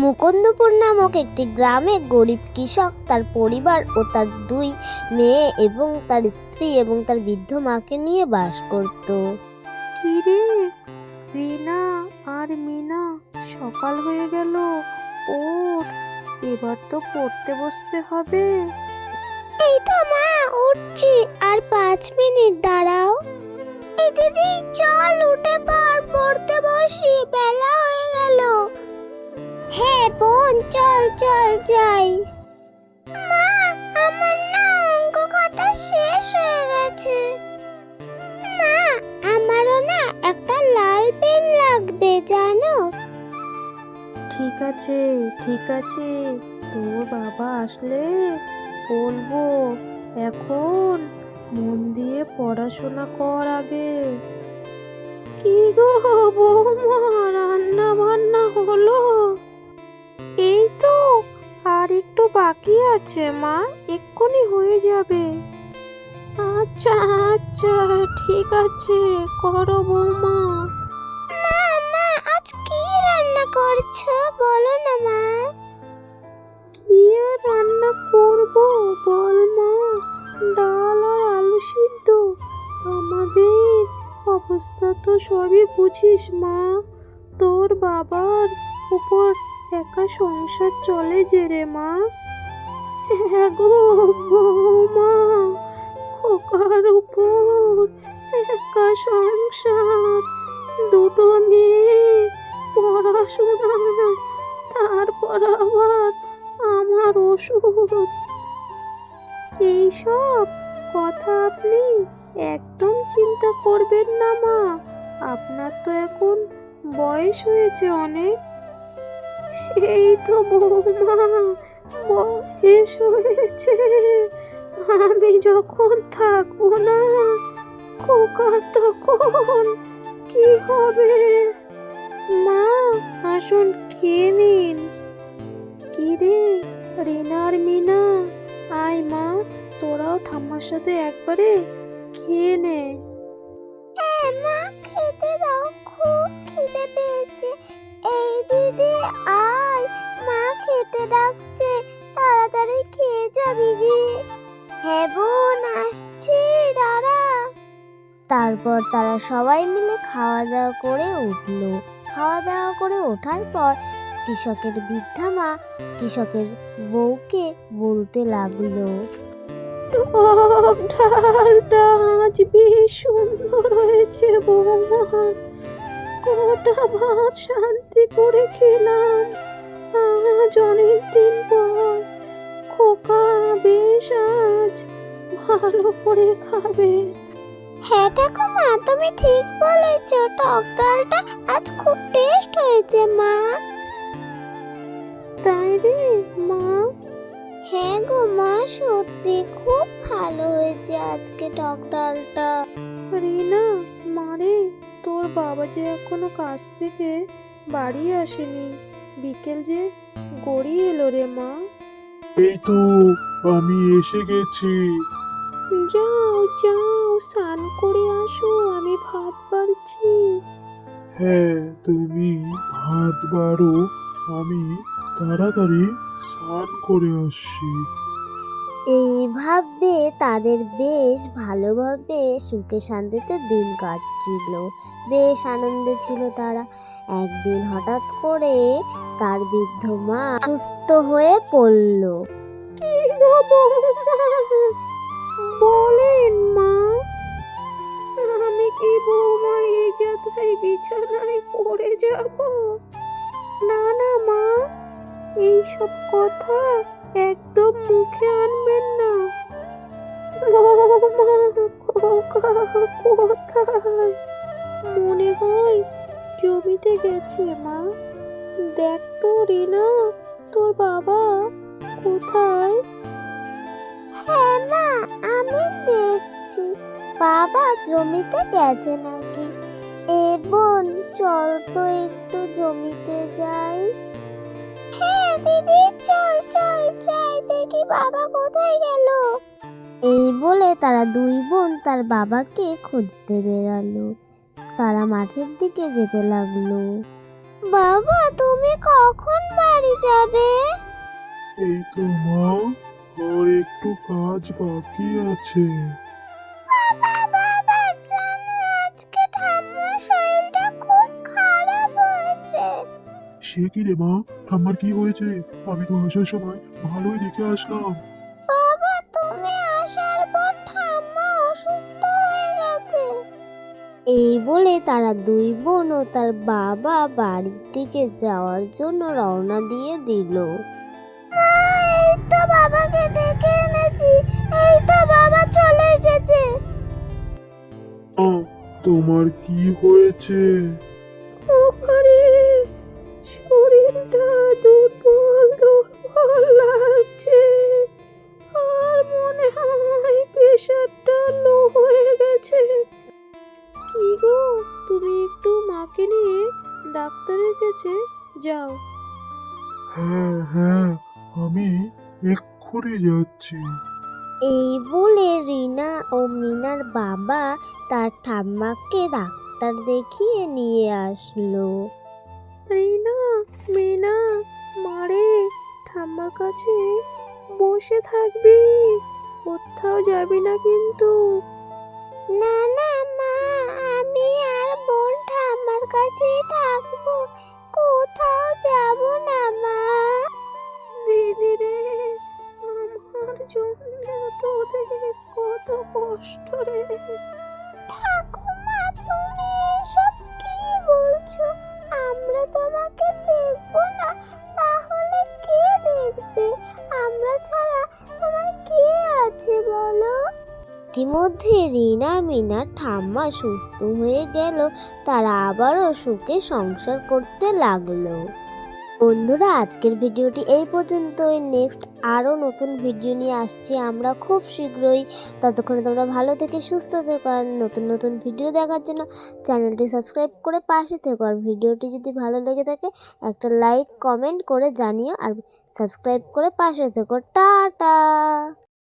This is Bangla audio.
মুকুন্দপুর নামক একটি গ্রামে গরিব কৃষক তার পরিবার ও তার দুই মেয়ে এবং তার স্ত্রী এবং তার বৃদ্ধ মাকে নিয়ে বাস করত। কি রে রিনা আর মিনা সকাল হয়ে গেল। ওঠ এবার তো পড়তে বসতে হবে। এই তো মা উঠছি। আর পাঁচ মিনিট দাঁড়াও। এই দিদি চল উঠে পর পড়তে বসি। বোন চল চল যাই। মা, আমার না অঙ্ক খাতা শেষ হয়ে গেছে। মা, আমারও না একটা লাল পেন লাগবে, জানো? ঠিক আছে ঠিক আছে। তোর বাবা আসলে বলব, এখন মন দিয়ে পড়াশোনা কর আগে। কি গো বৌমা রান্না বান্না হলো? বাকি আছে মা। এক্ষুনি হয়ে যাবে। আচ্ছা আচ্ছা ঠিক আছে করো বৌমা। মা মা আজ কি রান্না করছ? বলো না মা। কি আর রান্না করব? বল মা। ডাল আর আলু সিদ্ধ। আমাদের অবস্থা তো সবই বুঝিস মা। তোর বাবার উপর একা সংসার চলে যে রে মা? হ্যাঁ গো বৌমা খোকার উপর একা সংসার, দুটো মেয়ে, পড়াশোনা, তারপর আবার আমার ওষুধ। এইসব কথা আপনি একদম চিন্তা করবেন না মা, আপনার তো এখন বয়স হয়েছে অনেক। সেই তো বৌমা, বয়স হয়েছে। আমি যখন থাকব না, খোকা তখন কি হবে? মা, আসুন খেয়ে নিন। কি রে রিনা মিনা? আয় মা, তোরাও ঠাম্মার সাথে একবারে খেয়ে নে। দিদি, আয়, মা খেতে ডাকছে, তাড়াতাড়ি খেয়ে যা দিদি। হ্যাঁ বোন আসছি, দাঁড়া। তারপর তারা সবাই মিলে খাওয়া দাওয়া করে উঠল। খাওয়া দাওয়া করে ওঠার পর কৃষকের বৃদ্ধা মা কৃষকের বউকে বলতে লাগল টক ডালটা আজ বেশ সুন্দর হয়েছে বৌমা। কটা ভাত করে খেলাম আজ অনেক দিন পর খোকা বেশ আজ ভালো করে খাবে। হ্যাঁ ঠাকুমা তুমি ঠিক বলেছ টক ডালটা আজ খুব টেস্ট হয়েছে মা। তাই রে মা? হ্যাঁ গো মা সত্যি খুব ভালো হয়েছে আজকে টক ডালটা। রিনা মারে তোর বাবা যে এখনও কাজ থেকে বাড়ি আসেনি। বিকেল যে গড়িয়ে এলো রে মা। এই তো আমি এসে গেছি। যাও যাও স্নান করে আসো আমি ভাত বাড়ছি। হ্যাঁ তুমি ভাত বাড়ো আমি তাড়াতাড়ি স্নান করে আসছি। এইভাবে তাদের বেশ ভালোভাবে সুখে শান্তিতে দিন কাটছিল। বেশ আনন্দে ছিল তারা। একদিন হঠাৎ করে তার বৃদ্ধ মা সুস্থ হয়ে পড়ল। বলেন মা, আমি কি বৌমা এই যাত্রায় বিছানায় পড়ে যাব? না না মা, এইসব কথা বৌমা খোকা কোথায়? মনে হয় জমিতে গেছে, মা। দেখ তো রিনা, তোর বাবা কোথায়? হ্যাঁ মা, আমি দেখছি। বাবা জমিতে গেছে নাকি? এ বোন, চল তো একটু জমিতে যাই। হ্যাঁ দিদি, চল চল, যাই। দেখি বাবা কোথায় গেল। এই বলে তারা দুই বোন তার বাবাকে খুঁজতে বেরালো। তারা মাঠের দিকে যেতে লাগল। বাবা তুমি কখন বাড়ি যাবে? এই তো মা আর একটু কাজ বাকি আছে। বাবা জানো আজকে ঠাম্মার শরীরটা খুব খারাপ হয়েছে। সে কি রে মা? ঠাম্মার কি হয়েছে? আমি তো আসার সময় ভালোই দেখে আসলাম। এই বলে তারা দুই বোন ও তার বাবা বাড়ির দিকে যাওয়ার জন্য রওনা দিয়ে দিল। বাবাকে ডেকে এনেছি এই তো বাবা চলে এসেছে। তোমার কি হয়েছে? ডাক্তারের কাছে যাও। হ্যাঁ হ্যাঁ আমি এক্ষুনি যাচ্ছি। এই বলে রিনা ও মিনার বাবা তার ঠাম্মাকে ডাক্তার দেখিয়ে নিয়ে আসলো। রিনা মিনা মারে ঠাম্মার কাছে বসে থাকবি কোথাও যাবি না কিন্তু। না না মা আমি আর বোন কাছেই থাকব কোথাও যাব না মা। দিদি রে আমার জন্য তোদের কত কষ্ট রে। ইতিমধ্যে রিনা মিনার ঠাম্মা সুস্থ হয়ে গেল। তারা আবারও সুখে সংসার করতে লাগল। বন্ধুরা, আজকের ভিডিওটি এই পর্যন্তই। নেক্সট আরও নতুন ভিডিও নিয়ে আসছি আমরা খুব শীঘ্রই। ততক্ষণে তোমরা ভালো থেকে সুস্থ থেকো আর নতুন নতুন ভিডিও দেখার জন্য চ্যানেলটি সাবস্ক্রাইব করে পাশে থেকো। আর ভিডিওটি যদি ভালো লেগে থাকে, একটা লাইক কমেন্ট করে জানিও আর সাবস্ক্রাইব করে পাশে থেকো। টাটা!